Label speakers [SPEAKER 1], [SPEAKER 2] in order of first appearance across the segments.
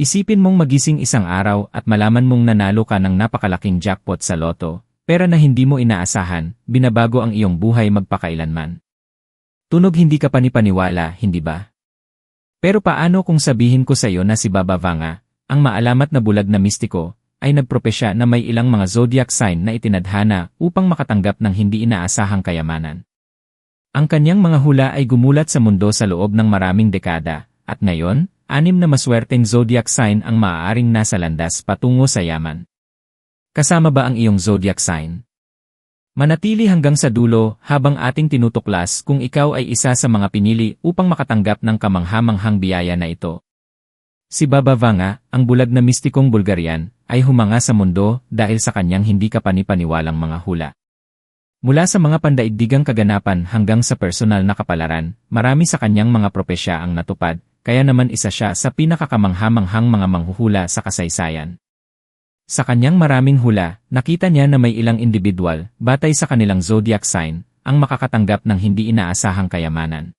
[SPEAKER 1] Isipin mong magising isang araw at malaman mong nanalo ka ng napakalaking jackpot sa loto, pera na hindi mo inaasahan, binabago ang iyong buhay magpakailanman. Tunog hindi ka panipaniwala, hindi ba? Pero paano kung sabihin ko sa iyo na si Baba Vanga, ang maalamat na bulag na mistiko, ay nagpropesya na may ilang mga zodiac sign na itinadhana upang makatanggap ng hindi inaasahang kayamanan. Ang kanyang mga hula ay gumulat sa mundo sa loob ng maraming dekada, at ngayon, anim na maswerteng zodiac sign ang maaaring nasa landas patungo sa yaman. Kasama ba ang iyong zodiac sign? Manatili hanggang sa dulo habang ating tinutuklas kung ikaw ay isa sa mga pinili upang makatanggap ng kamanghamanghang biyaya na ito. Si Baba Vanga, ang bulag na mistikong Bulgarian, ay humanga sa mundo dahil sa kanyang hindi kapanipaniwalang mga hula. Mula sa mga pandaigdigang kaganapan hanggang sa personal na kapalaran, marami sa kanyang mga propesya ang natupad kaya naman isa siya sa pinakakamanghamanghang mga manghuhula sa kasaysayan. Sa kanyang maraming hula, nakita niya na may ilang individual, batay sa kanilang zodiac sign, ang makakatanggap ng hindi inaasahang kayamanan.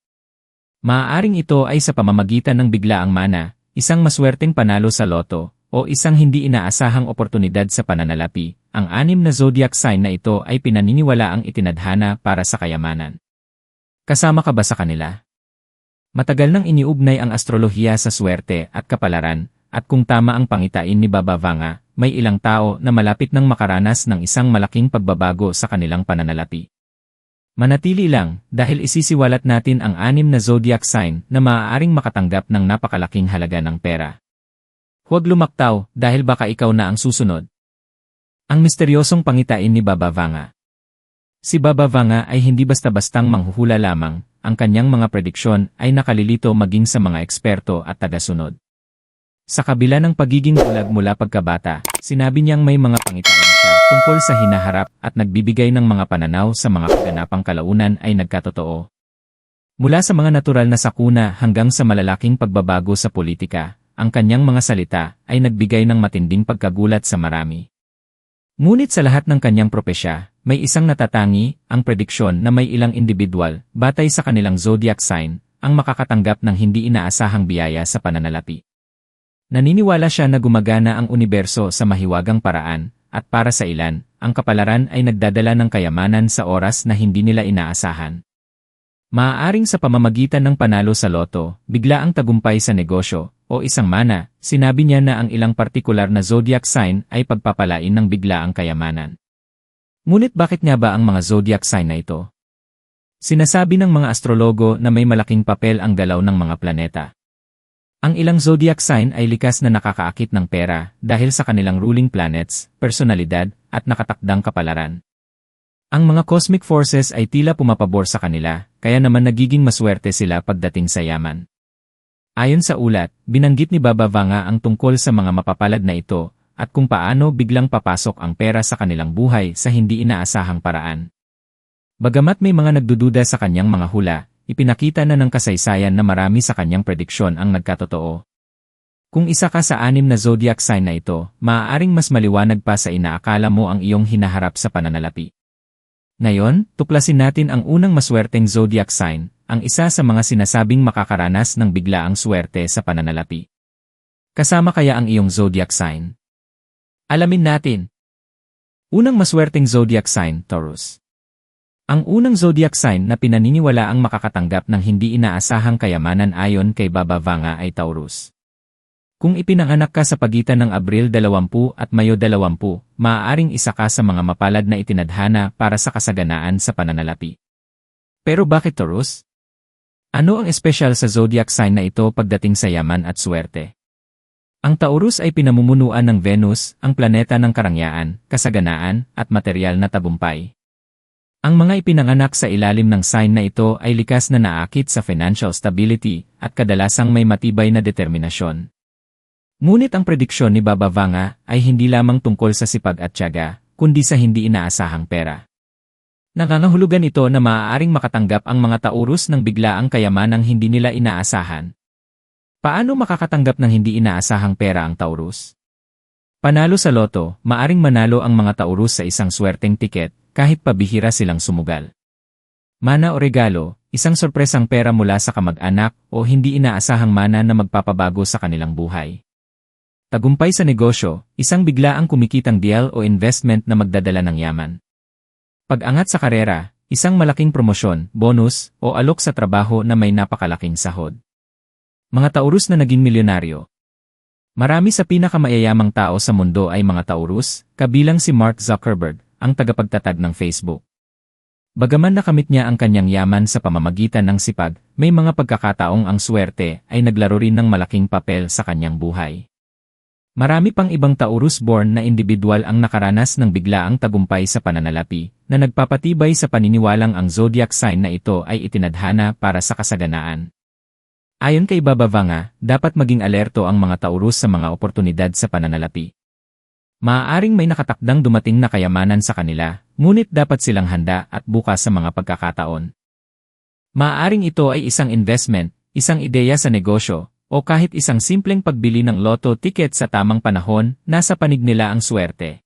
[SPEAKER 1] Maaaring ito ay sa pamamagitan ng biglaang mana, isang maswerteng panalo sa loto, o isang hindi inaasahang oportunidad sa pananalapi, ang anim na zodiac sign na ito ay pinaniniwala ang itinadhana para sa kayamanan. Kasama ka ba sa kanila? Matagal nang iniugnay ang astrolohiya sa swerte at kapalaran, at kung tama ang pangitain ni Baba Vanga, may ilang tao na malapit nang makaranas ng isang malaking pagbabago sa kanilang pananalapi. Manatili lang dahil isisiwalat natin ang anim na zodiac sign na maaaring makatanggap ng napakalaking halaga ng pera. Huwag lumaktaw dahil baka ikaw na ang susunod. Ang misteryosong pangitain ni Baba Vanga. Si Baba Vanga ay hindi basta-bastang manghuhula lamang, ang kanyang mga prediksyon ay nakalilito maging sa mga eksperto at tagasunod. Sa kabila ng pagiging bulag mula pagkabata, sinabi niyang may mga pangitain siya tungkol sa hinaharap at nagbibigay ng mga pananaw sa mga kaganapang kalaunan ay nagkatotoo. Mula sa mga natural na sakuna hanggang sa malalaking pagbabago sa politika, ang kanyang mga salita ay nagbigay ng matinding pagkagulat sa marami. Ngunit sa lahat ng kanyang propesya, may isang natatangi, ang prediksyon na may ilang individual, batay sa kanilang zodiac sign, ang makakatanggap ng hindi inaasahang biyaya sa pananalapi. Naniniwala siya na gumagana ang universo sa mahiwagang paraan, at para sa ilan, ang kapalaran ay nagdadala ng kayamanan sa oras na hindi nila inaasahan. Maaaring sa pamamagitan ng panalo sa loto, bigla ang tagumpay sa negosyo, o isang mana, sinabi niya na ang ilang partikular na zodiac sign ay pagpapalain ng bigla ang kayamanan. Ngunit bakit nga ba ang mga zodiac sign na ito? Sinasabi ng mga astrologo na may malaking papel ang galaw ng mga planeta. Ang ilang zodiac sign ay likas na nakakaakit ng pera dahil sa kanilang ruling planets, personalidad, at nakatakdang kapalaran. Ang mga cosmic forces ay tila pumapabor sa kanila, kaya naman nagiging maswerte sila pagdating sa yaman. Ayon sa ulat, binanggit ni Baba Vanga ang tungkol sa mga mapapalad na ito, at kung paano biglang papasok ang pera sa kanilang buhay sa hindi inaasahang paraan. Bagamat may mga nagdududa sa kanyang mga hula, ipinakita na ng kasaysayan na marami sa kanyang prediksyon ang nagkatotoo. Kung isa ka sa anim na zodiac sign na ito, maaaring mas maliwanag pa sa inaakala mo ang iyong hinaharap sa pananalapi. Ngayon, tuklasin natin ang unang maswerteng zodiac sign, ang isa sa mga sinasabing makakaranas ng biglaang swerte sa pananalapi. Kasama kaya ang iyong zodiac sign? Alamin natin. Unang maswerteng zodiac sign, Taurus. Ang unang zodiac sign na pinaniniwala ang makakatanggap ng hindi inaasahang kayamanan ayon kay Baba Vanga ay Taurus. Kung ipinanganak ka sa pagitan ng Abril 20 at Mayo 20, maaaring isa ka sa mga mapalad na itinadhana para sa kasaganaan sa pananalapi. Pero bakit Taurus? Ano ang espesyal sa zodiac sign na ito pagdating sa yaman at swerte? Ang Taurus ay pinamumunuan ng Venus, ang planeta ng karangyaan, kasaganaan, at material na tabumpay. Ang mga ipinanganak sa ilalim ng sign na ito ay likas na naakit sa financial stability at kadalasang may matibay na determinasyon. Ngunit ang prediksyon ni Baba Vanga ay hindi lamang tungkol sa sipag at tiyaga, kundi sa hindi inaasahang pera. Nangangahulugan ito na maaaring makatanggap ang mga Taurus ng biglaang kayamanang hindi nila inaasahan. Paano makakatanggap ng hindi inaasahang pera ang Taurus? Panalo sa loto, maaring manalo ang mga Taurus sa isang swerteng tiket, kahit pabihira silang sumugal. Mana o regalo, isang sorpresang pera mula sa kamag-anak o hindi inaasahang mana na magpapabago sa kanilang buhay. Tagumpay sa negosyo, isang biglaang kumikitang deal o investment na magdadala ng yaman. Pag-angat sa karera, isang malaking promosyon, bonus, o alok sa trabaho na may napakalaking sahod. Mga Taurus na naging milyonaryo. Marami sa pinakamayayamang tao sa mundo ay mga Taurus, kabilang si Mark Zuckerberg, ang tagapagtatag ng Facebook. Bagaman nakamit niya ang kanyang yaman sa pamamagitan ng sipag, may mga pagkakataong ang swerte ay naglaro rin ng malaking papel sa kanyang buhay. Marami pang ibang Taurus-born na individual ang nakaranas ng biglaang tagumpay sa pananalapi, na nagpapatibay sa paniniwalang ang zodiac sign na ito ay itinadhana para sa kasaganaan. Ayon kay Baba Vanga, dapat maging alerto ang mga Taurus sa mga oportunidad sa pananalapi. Maaaring may nakatakdang dumating na kayamanan sa kanila, ngunit dapat silang handa at bukas sa mga pagkakataon. Maaaring ito ay isang investment, isang ideya sa negosyo, o kahit isang simpleng pagbili ng loto ticket sa tamang panahon, nasa panig nila ang swerte.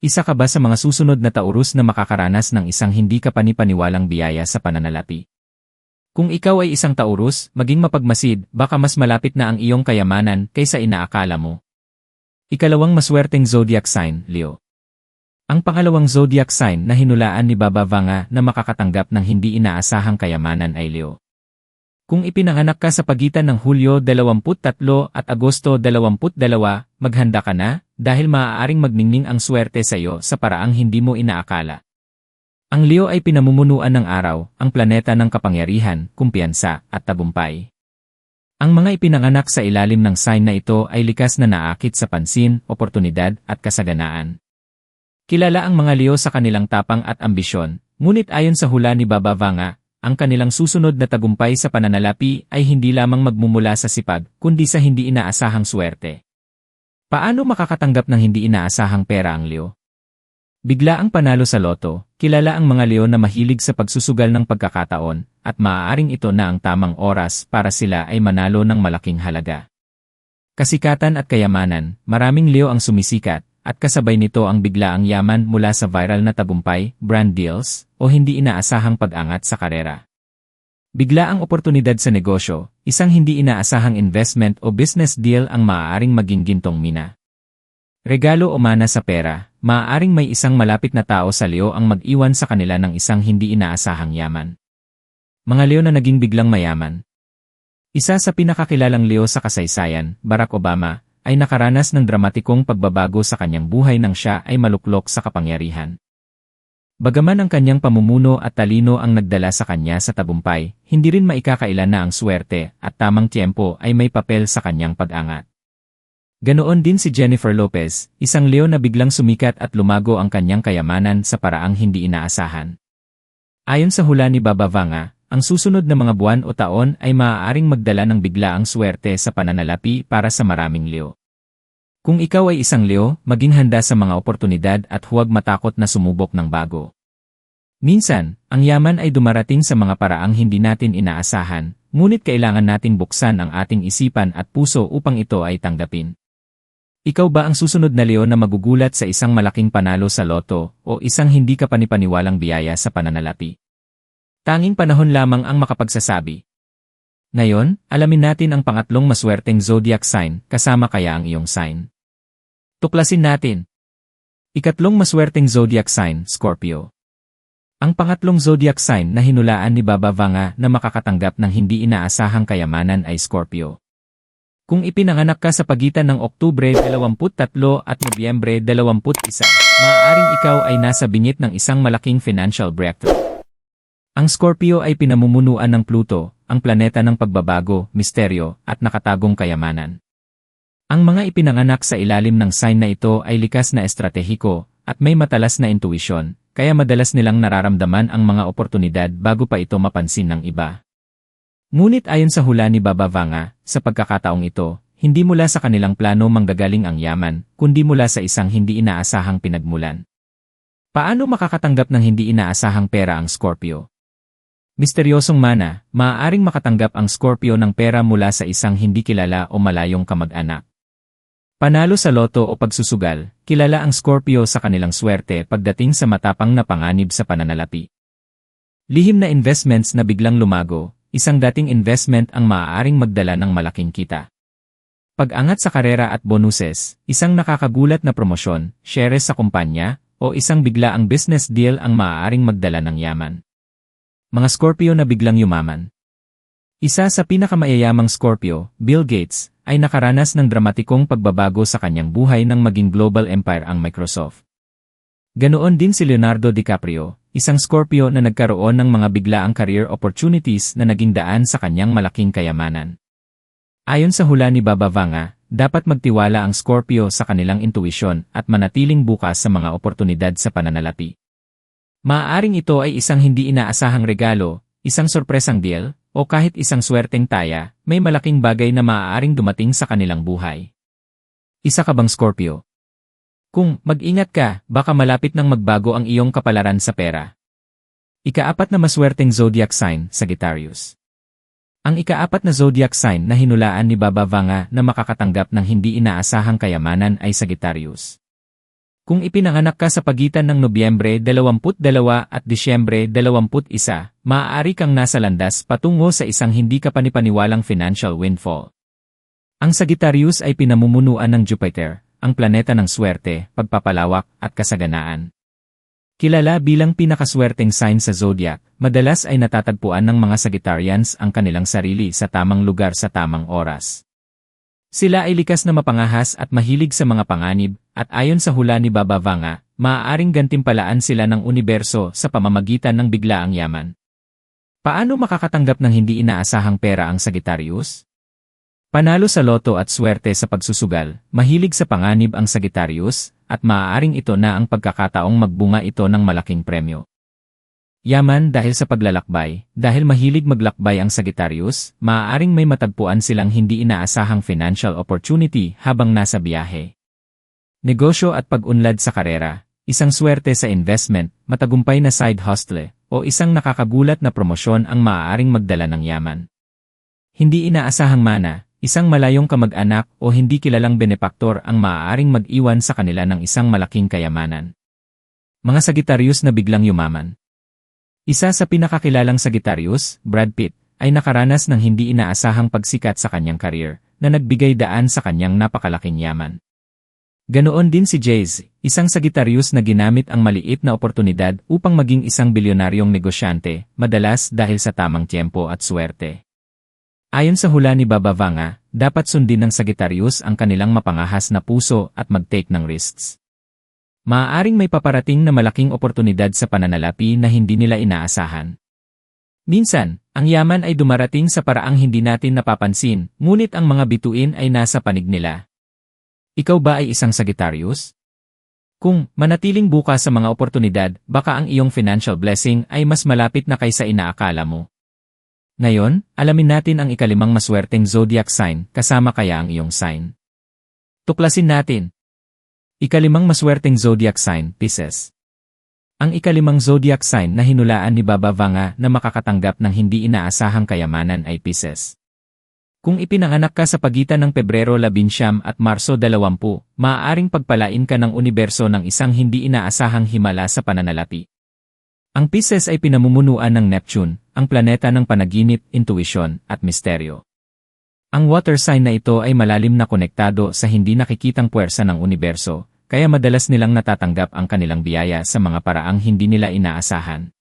[SPEAKER 1] Isa ka ba sa mga susunod na Taurus na makakaranas ng isang hindi kapanipaniwalang biyaya sa pananalapi? Kung ikaw ay isang Taurus, maging mapagmasid, baka mas malapit na ang iyong kayamanan kaysa inaakala mo. Ikalawang maswerteng zodiac sign, Leo. Ang pangalawang zodiac sign na hinulaan ni Baba Vanga na makakatanggap ng hindi inaasahang kayamanan ay Leo. Kung ipinanganak ka sa pagitan ng Hulyo 23 at Agosto 22, maghanda ka na, dahil maaaring magningning ang swerte sa iyo sa paraang hindi mo inaakala. Ang Leo ay pinamumunuan ng araw, ang planeta ng kapangyarihan, kumpiyansa, at tagumpay. Ang mga ipinanganak sa ilalim ng sign na ito ay likas na naakit sa pansin, oportunidad, at kasaganaan. Kilala ang mga Leo sa kanilang tapang at ambisyon, ngunit ayon sa hula ni Baba Vanga, ang kanilang susunod na tagumpay sa pananalapi ay hindi lamang magmumula sa sipag, kundi sa hindi inaasahang swerte. Paano makakatanggap ng hindi inaasahang pera ang Leo? Bigla ang panalo sa loto, kilala ang mga Leo na mahilig sa pagsusugal ng pagkakataon, at maaaring ito na ang tamang oras para sila ay manalo ng malaking halaga. Kasikatan at kayamanan, maraming Leo ang sumisikat, at kasabay nito ang biglaang yaman mula sa viral na tagumpay, brand deals, o hindi inaasahang pag-angat sa karera. Bigla ang oportunidad sa negosyo, isang hindi inaasahang investment o business deal ang maaaring maging gintong mina. Regalo o mana sa pera, maaaring may isang malapit na tao sa Leo ang mag-iwan sa kanila ng isang hindi inaasahang yaman. Mga Leo na naging biglang mayaman. Isa sa pinakakilalang Leo sa kasaysayan, Barack Obama, ay nakaranas ng dramatikong pagbabago sa kanyang buhay nang siya ay maluklok sa kapangyarihan. Bagaman ang kanyang pamumuno at talino ang nagdala sa kanya sa tagumpay, hindi rin maikakailan na ang swerte at tamang tiempo ay may papel sa kanyang pag-angat. Ganoon din si Jennifer Lopez, isang leo na biglang sumikat at lumago ang kanyang kayamanan sa paraang hindi inaasahan. Ayon sa hula ni Baba Vanga, ang susunod na mga buwan o taon ay maaaring magdala ng biglaang swerte sa pananalapi para sa maraming Leo. Kung ikaw ay isang Leo, maging handa sa mga oportunidad at huwag matakot na sumubok ng bago. Minsan, ang yaman ay dumarating sa mga paraang hindi natin inaasahan, ngunit kailangan natin buksan ang ating isipan at puso upang ito ay tanggapin. Ikaw ba ang susunod na Leo na magugulat sa isang malaking panalo sa loto o isang hindi ka panipaniwalang biyaya sa pananalapi? Tanging panahon lamang ang makapagsasabi. Ngayon, alamin natin ang pangatlong maswerteng zodiac sign, kasama kaya ang iyong sign. Tuklasin natin. Ikatlong maswerteng zodiac sign, Scorpio. Ang pangatlong zodiac sign na hinulaan ni Baba Vanga na makakatanggap ng hindi inaasahang kayamanan ay Scorpio. Kung ipinanganak ka sa pagitan ng Oktubre 23 at Nobyembre 21, maaaring ikaw ay nasa bingit ng isang malaking financial breakthrough. Ang Scorpio ay pinamumunuan ng Pluto, ang planeta ng pagbabago, misteryo, at nakatagong kayamanan. Ang mga ipinanganak sa ilalim ng sign na ito ay likas na estratehiko, at may matalas na intuisyon, kaya madalas nilang nararamdaman ang mga oportunidad bago pa ito mapansin ng iba. Ngunit ayon sa hula ni Baba Vanga, sa pagkakataong ito, hindi mula sa kanilang plano manggagaling ang yaman, kundi mula sa isang hindi inaasahang pinagmulan. Paano makakatanggap ng hindi inaasahang pera ang Scorpio? Misteryosong mana, maaaring makatanggap ang Scorpio ng pera mula sa isang hindi kilala o malayong kamag-anak. Panalo sa loto o pagsusugal, kilala ang Scorpio sa kanilang swerte pagdating sa matapang na panganib sa pananalapi. Lihim na investments na biglang lumago, isang dating investment ang maaaring magdala ng malaking kita. Pag-angat sa karera at bonuses, isang nakakagulat na promosyon, shares sa kumpanya, o isang bigla ang business deal ang maaaring magdala ng yaman. Mga Scorpio na biglang yumaman. Isa sa pinakamayayamang Scorpio, Bill Gates, ay nakaranas ng dramatikong pagbabago sa kanyang buhay nang maging global empire ang Microsoft. Ganoon din si Leonardo DiCaprio, isang Scorpio na nagkaroon ng mga biglaang career opportunities na naging daan sa kanyang malaking kayamanan. Ayon sa hula ni Baba Vanga, dapat magtiwala ang Scorpio sa kanilang intuisyon at manatiling bukas sa mga oportunidad sa pananalapi. Maaaring ito ay isang hindi inaasahang regalo, isang sorpresang deal, o kahit isang swerteng taya, may malaking bagay na maaaring dumating sa kanilang buhay. Isa ka bang Scorpio? Kung mag-ingat ka, baka malapit nang magbago ang iyong kapalaran sa pera. Ikaapat na maswerteng zodiac sign, Sagittarius. Ang ikaapat na zodiac sign na hinulaan ni Baba Vanga na makakatanggap ng hindi inaasahang kayamanan ay Sagittarius. Kung ipinanganak ka sa pagitan ng Nobyembre 22 at Disyembre 21, maaari kang nasa landas patungo sa isang hindi kapanipaniwalang financial windfall. Ang Sagittarius ay pinamumunuan ng Jupiter, ang planeta ng swerte, pagpapalawak at kasaganaan. Kilala bilang pinakaswerteng sign sa zodiac, madalas ay natatagpuan ng mga Sagittarians ang kanilang sarili sa tamang lugar sa tamang oras. Sila ay likas na mapangahas at mahilig sa mga panganib, at ayon sa hula ni Baba Vanga, maaaring gantimpalaan sila ng universo sa pamamagitan ng biglaang yaman. Paano makakatanggap ng hindi inaasahang pera ang Sagittarius? Panalo sa loto at swerte sa pagsusugal, mahilig sa panganib ang Sagittarius, at maaaring ito na ang pagkakataong magbunga ito ng malaking premyo. Yaman dahil sa paglalakbay, dahil mahilig maglakbay ang Sagittarius, maaaring may matagpuan silang hindi inaasahang financial opportunity habang nasa biyahe. Negosyo at pag-unlad sa karera, isang swerte sa investment, matagumpay na side hustle, o isang nakakagulat na promosyon ang maaaring magdala ng yaman. Hindi inaasahang mana, Isang malayong kamag-anak o hindi kilalang benepaktor ang maaaring mag-iwan sa kanila ng isang malaking kayamanan. Mga Sagittarius na biglang yumaman. Isa sa pinakakilalang Sagittarius, Brad Pitt, ay nakaranas ng hindi inaasahang pagsikat sa kanyang karir, na nagbigay daan sa kanyang napakalaking yaman. Ganoon din si Jay-Z, isang Sagittarius na ginamit ang maliit na oportunidad upang maging isang bilyonaryong negosyante, madalas dahil sa tamang tiempo at swerte. Ayon sa hula ni Baba Vanga, dapat sundin ng Sagittarius ang kanilang mapangahas na puso at mag-take ng risks. Maaaring may paparating na malaking oportunidad sa pananalapi na hindi nila inaasahan. Minsan, ang yaman ay dumarating sa paraang hindi natin napapansin, ngunit ang mga bituin ay nasa panig nila. Ikaw ba ay isang Sagittarius? Kung manatiling bukas sa mga oportunidad, baka ang iyong financial blessing ay mas malapit na kaysa inaakala mo. Ngayon, alamin natin ang ikalimang maswerteng zodiac sign kasama kaya ang iyong sign. Tuklasin natin. Ikalimang maswerteng zodiac sign, Pisces. Ang ikalimang zodiac sign na hinulaan ni Baba Vanga na makakatanggap ng hindi inaasahang kayamanan ay Pisces. Kung ipinanganak ka sa pagitan ng Pebrero 11 at Marso 20, maaaring pagpalain ka ng universo ng isang hindi inaasahang himala sa pananalapi. Ang Pisces ay pinamumunuan ng Neptune, ang planeta ng panaginip, intuisyon, at misteryo. Ang water sign na ito ay malalim na konektado sa hindi nakikitang puwersa ng universo, kaya madalas nilang natatanggap ang kanilang biyaya sa mga paraang hindi nila inaasahan.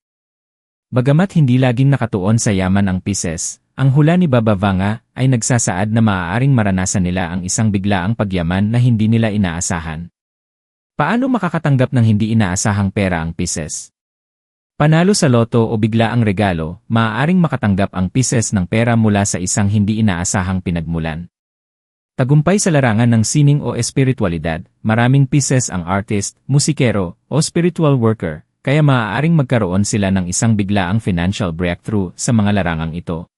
[SPEAKER 1] Bagamat hindi laging nakatuon sa yaman ang Pisces, ang hula ni Baba Vanga ay nagsasaad na maaaring maranasan nila ang isang biglaang pagyaman na hindi nila inaasahan. Paano makakatanggap ng hindi inaasahang pera ang Pisces? Panalo sa loto o bigla ang regalo, maaaring makatanggap ang pieces ng pera mula sa isang hindi inaasahang pinagmulan. Tagumpay sa larangan ng sining o espiritualidad, maraming pieces ang artist, musikero, o spiritual worker, kaya maaaring magkaroon sila ng isang biglaang financial breakthrough sa mga larangang ito.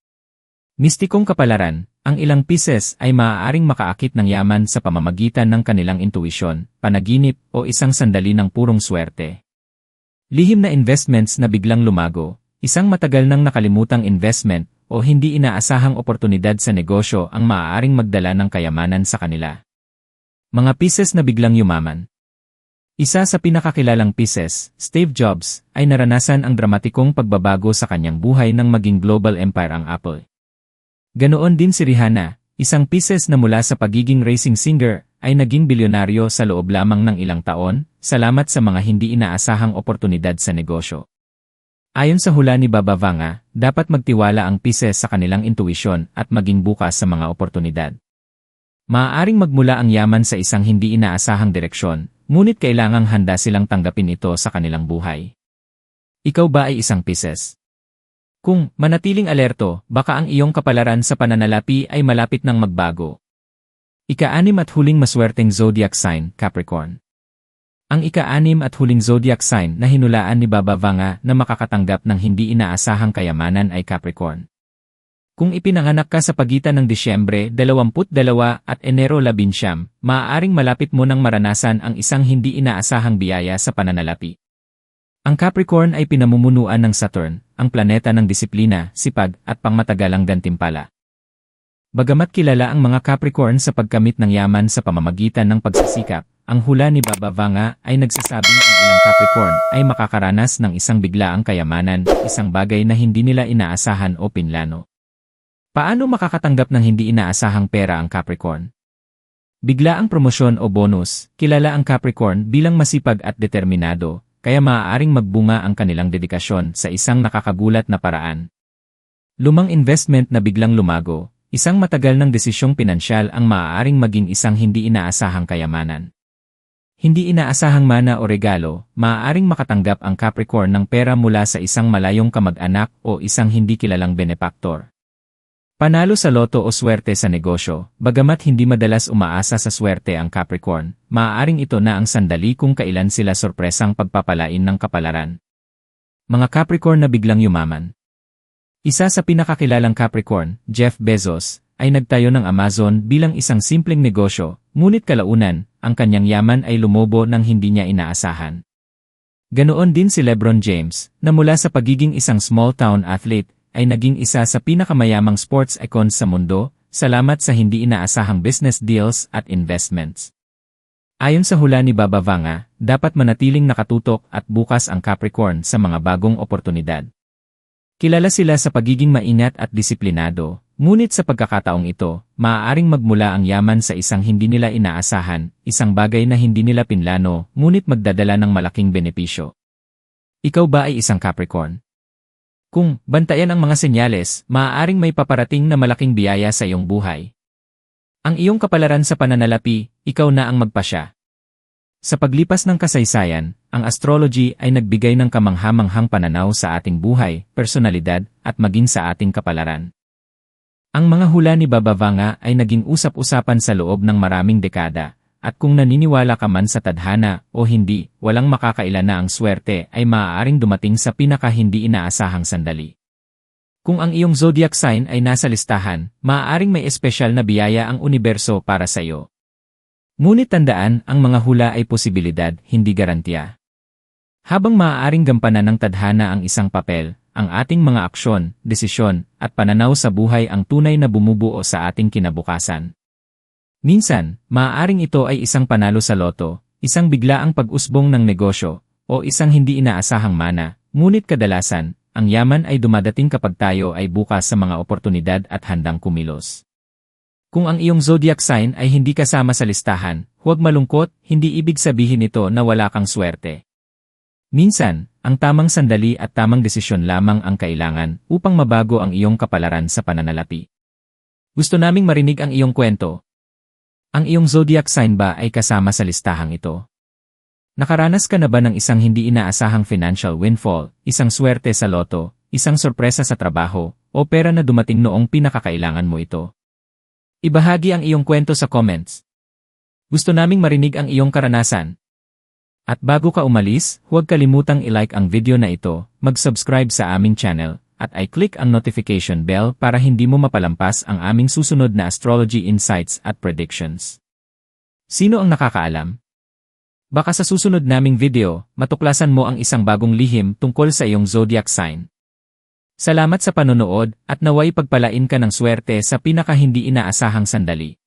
[SPEAKER 1] Mistikong kapalaran, ang ilang pieces ay maaaring makaakit ng yaman sa pamamagitan ng kanilang intuisyon, panaginip, o isang sandali ng purong swerte. Lihim na investments na biglang lumago, isang matagal nang nakalimutang investment o hindi inaasahang oportunidad sa negosyo ang maaaring magdala ng kayamanan sa kanila. Mga pieces na biglang yumaman. Isa sa pinakakilalang pieces, Steve Jobs, ay naranasan ang dramatikong pagbabago sa kanyang buhay nang maging global empire ang Apple. Ganoon din si Rihanna, isang pieces na mula sa pagiging racing singer ay naging bilyonaryo sa loob lamang ng ilang taon, salamat sa mga hindi inaasahang oportunidad sa negosyo. Ayon sa hula ni Baba Vanga, dapat magtiwala ang pieces sa kanilang intuisyon at maging bukas sa mga oportunidad. Maaaring magmula ang yaman sa isang hindi inaasahang direksyon, ngunit kailangang handa silang tanggapin ito sa kanilang buhay. Ikaw ba ay isang pieces? Kung manatiling alerto, baka ang iyong kapalaran sa pananalapi ay malapit ng magbago. Ika-anim at huling maswerteng zodiac sign, Capricorn. Ang ika-anim at huling zodiac sign na hinulaan ni Baba Vanga na makakatanggap ng hindi inaasahang kayamanan ay Capricorn. Kung ipinanganak ka sa pagitan ng Disyembre 22 at Enero 11, maaaring malapit mo nang maranasan ang isang hindi inaasahang biyaya sa pananalapi. Ang Capricorn ay pinamumunuan ng Saturn, ang planeta ng disiplina, sipag, at pangmatagalang gantimpala. Bagamat kilala ang mga Capricorn sa pagkamit ng yaman sa pamamagitan ng pagsisikap, ang hula ni Baba Vanga ay nagsasabing ang ilang Capricorn ay makakaranas ng isang biglaang kayamanan, isang bagay na hindi nila inaasahan o pinlano. Paano makakatanggap ng hindi inaasahang pera ang Capricorn? Biglaang promosyon o bonus, kilala ang Capricorn bilang masipag at determinado, kaya maaaring magbunga ang kanilang dedikasyon sa isang nakakagulat na paraan. Lumang investment na biglang lumago, Isang matagal ng desisyong pinansyal ang maaaring maging isang hindi inaasahang kayamanan. Hindi inaasahang mana o regalo, maaaring makatanggap ang Capricorn ng pera mula sa isang malayong kamag-anak o isang hindi kilalang benefactor. Panalo sa loto o swerte sa negosyo, bagamat hindi madalas umaasa sa swerte ang Capricorn, maaaring ito na ang sandali kung kailan sila sorpresang pagpapalain ng kapalaran. Mga Capricorn na biglang yumaman, isa sa pinakakilalang Capricorn, Jeff Bezos, ay nagtayo ng Amazon bilang isang simpleng negosyo, ngunit kalaunan, ang kanyang yaman ay lumobo ng hindi niya inaasahan. Ganoon din si Lebron James, na mula sa pagiging isang small-town athlete, ay naging isa sa pinakamayamang sports icons sa mundo, salamat sa hindi inaasahang business deals at investments. Ayon sa hula ni Baba Vanga, dapat manatiling nakatutok at bukas ang Capricorn sa mga bagong oportunidad. Kilala sila sa pagiging maingat at disiplinado, ngunit sa pagkakataong ito, maaaring magmula ang yaman sa isang hindi nila inaasahan, isang bagay na hindi nila pinlano, ngunit magdadala ng malaking benepisyo. Ikaw ba ay isang Capricorn? Kung bantayan ang mga senyales, maaaring may paparating na malaking biyaya sa iyong buhay. Ang iyong kapalaran sa pananalapi, ikaw na ang magpasya. Sa paglipas ng kasaysayan, ang astrology ay nagbigay ng kamanghamanghang pananaw sa ating buhay, personalidad, at maging sa ating kapalaran. Ang mga hula ni Baba Vanga ay naging usap-usapan sa loob ng maraming dekada, at kung naniniwala ka man sa tadhana o hindi, walang makakailan na ang swerte ay maaaring dumating sa pinaka hindi inaasahang sandali. Kung ang iyong zodiac sign ay nasa listahan, maaaring may espesyal na biyaya ang universo para sa iyo. Ngunit tandaan, ang mga hula ay posibilidad, hindi garantiya. Habang maaaring gampanan ng tadhana ang isang papel, ang ating mga aksyon, desisyon, at pananaw sa buhay ang tunay na bumubuo sa ating kinabukasan. Minsan, maaaring ito ay isang panalo sa loto, isang biglaang pag-usbong ng negosyo, o isang hindi inaasahang mana, ngunit kadalasan, ang yaman ay dumadating kapag tayo ay bukas sa mga oportunidad at handang kumilos. Kung ang iyong zodiac sign ay hindi kasama sa listahan, huwag malungkot, hindi ibig sabihin nito na wala kang swerte. Minsan, ang tamang sandali at tamang desisyon lamang ang kailangan upang mabago ang iyong kapalaran sa pananalapi. Gusto naming marinig ang iyong kwento. Ang iyong zodiac sign ba ay kasama sa listahang ito? Nakaranas ka na ba ng isang hindi inaasahang financial windfall, isang swerte sa loto, isang sorpresa sa trabaho, o pera na dumating noong pinakakailangan mo ito? Ibahagi ang iyong kwento sa comments. Gusto naming marinig ang iyong karanasan. At bago ka umalis, huwag kalimutang i-like ang video na ito, mag-subscribe sa aming channel, at i-click ang notification bell para hindi mo mapalampas ang aming susunod na astrology insights at predictions. Sino ang nakakaalam? Baka sa susunod naming video, matuklasan mo ang isang bagong lihim tungkol sa iyong zodiac sign. Salamat sa panonood at naway pagpalain ka ng swerte sa pinaka hindi inaasahang sandali.